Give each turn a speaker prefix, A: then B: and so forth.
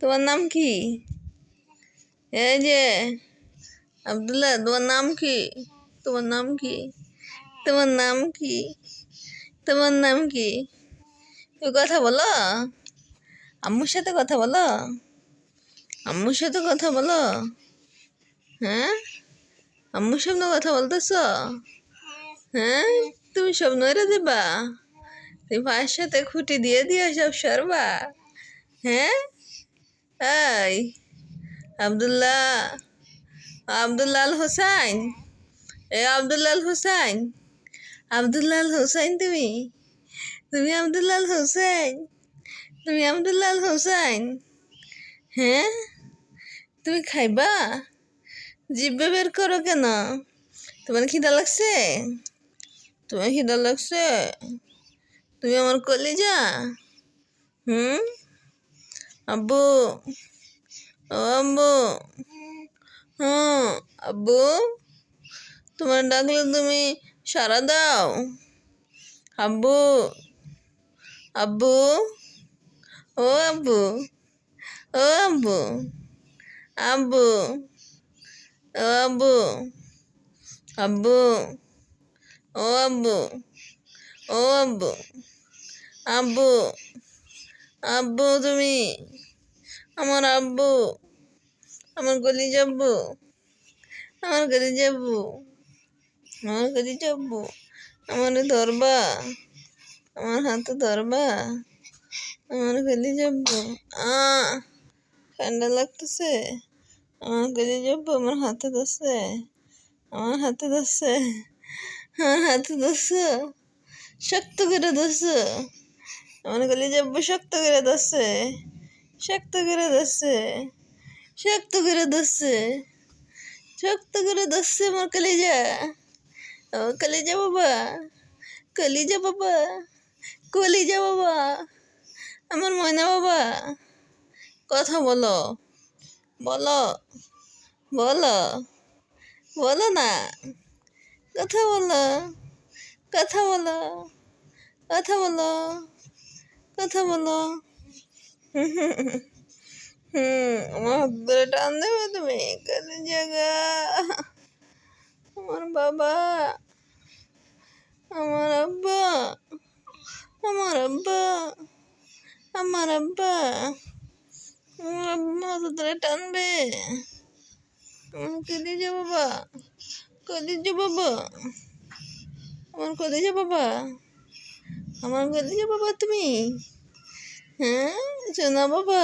A: তোমার নাম কি? এই যে, আবদুল্লাহ, তোমার নাম কি? তোমার নাম কি? তোমার নাম কি? তোমার নাম কি? তুমি কথা বলো। আম্মুর সাথে কথা বলো। আম্মুর সাথে কথা বলো। হ্যাঁ? আম্মুর সামনে কথা বলতেছ? হ্যাঁ? তুমি সব নড়ে দেবা। তুমি পায়ের সাথে খুঁটি দিয়ে দিয়ে সব সরবা। হ্যাঁ? এই, আবদুল্লাহ, আবদুল্লাল হোসাইন। এ আবদুল্লাল হোসাইন আবদুল্লাল হোসাইন তুমি? তুমি আবদুল্লাল হোসাইন? তুমি আবদুল্লাল হোসাইন? হ্যাঁ? তুমি খাইবা? জিব্বে বের করো কেন? তোমার খিদা লাগছে? তোমার খিদা লাগছে? তুমি আমার কলিজা? হুম? আব্বু। আব্বু। হুম, আব্বু। তোমার ডাকলে তুমি সারা দাও। আব্বু। আব্বু। ও আব্বু। ও আব্বু। আব্বু। ও আব্বু। আব্বু। ও আব্বু। ও আব্বু। আব্বু। আব্বু তুমি আমার আব্বু, আমার গলি যাব্বু আমার গলি যাব্বু আমার গলি যাব্বু আমার ধরবা আমার হাতে ধরবা আমার গলি যাব্বু আ, ঠান্ডা লাগতেছে, আমার গলি যাব্বু আমার হাতে ধরছে, আমার হাতে ধরছে, আমার হাতে ধরছে, শক্ত করে ধরছে, আমার গলি যাব্বু শক্ত করে ধরছে। শক্ত করে ধরছে, শক্ত করে ধরছে, শক্ত করে ধরছে আমার কলিজা। আমার কলিজা বাবা কলিজা বাবা কলিজা বাবা, আমার ময়না বাবা, কথা বলো বলো বলো বলো না, কথা বলো কথা বলো কথা বলো কথা বলো। হুম আমার হাত ধরে টান দেবে তুমি। কালি জায়গা। আমার বাবা, আমার আব্বা আমার আব্বা আমার আব্বা আমার আব্বা হাত ধরে টানবে আমার কলিজা বাবা? কলিজা বাবা? আমার কলিজা বাবা? আমার কলিজা বাবা তুমি? হ্যাঁ সোনা বাবা